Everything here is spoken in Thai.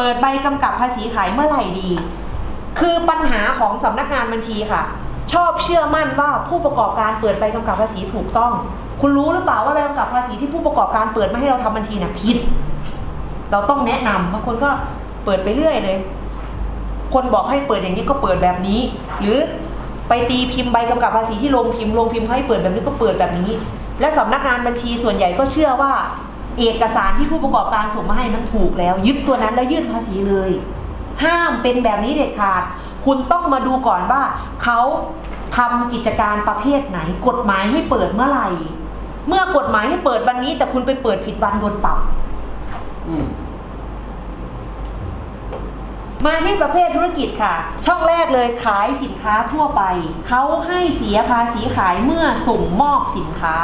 เปิดใบกำกับภาษีขายเมื่อไหร่ดี คือปัญหาของสำนักงานบัญชีค่ะ ชอบเชื่อมั่นว่าผู้ประกอบการเปิดใบกำกับภาษีถูกต้อง คุณรู้หรือเปล่าว่าใบกำกับภาษีที่ผู้ประกอบการเปิดมาให้เราทำบัญชีน่ะผิด เราต้องแนะนำบางคนก็เปิดไปเรื่อยเลย คนบอกให้เปิดอย่างนี้ก็เปิดแบบนี้ หรือไปตีพิมพ์ใบกำกับภาษีที่โรงพิมพ์โรงพิมพ์เขาให้เปิดแบบนี้ก็เปิดแบบนี้ และสำนักงานบัญชีส่วนใหญ่ก็เชื่อว่า เอกสารที่ผู้ประกอบการส่งมาให้นั้นถูกแล้ว ยึดตัวนั้นแล้วยื่นภาษีเลย ห้ามเป็นแบบนี้เด็ดขาด คุณต้องมาดูก่อนว่าเขาทำกิจการประเภทไหน กฎหมายให้เปิดเมื่อไหร่ เมื่อกฎหมายให้เปิดวันนี้ แต่คุณไปเปิดผิดวันโดนปรับอืมมาที่ประเภทธุรกิจค่ะ ช่องแรกเลยขายสินค้าทั่วไป เขาให้เสียภาษีขายเมื่อส่งมอบสินค้า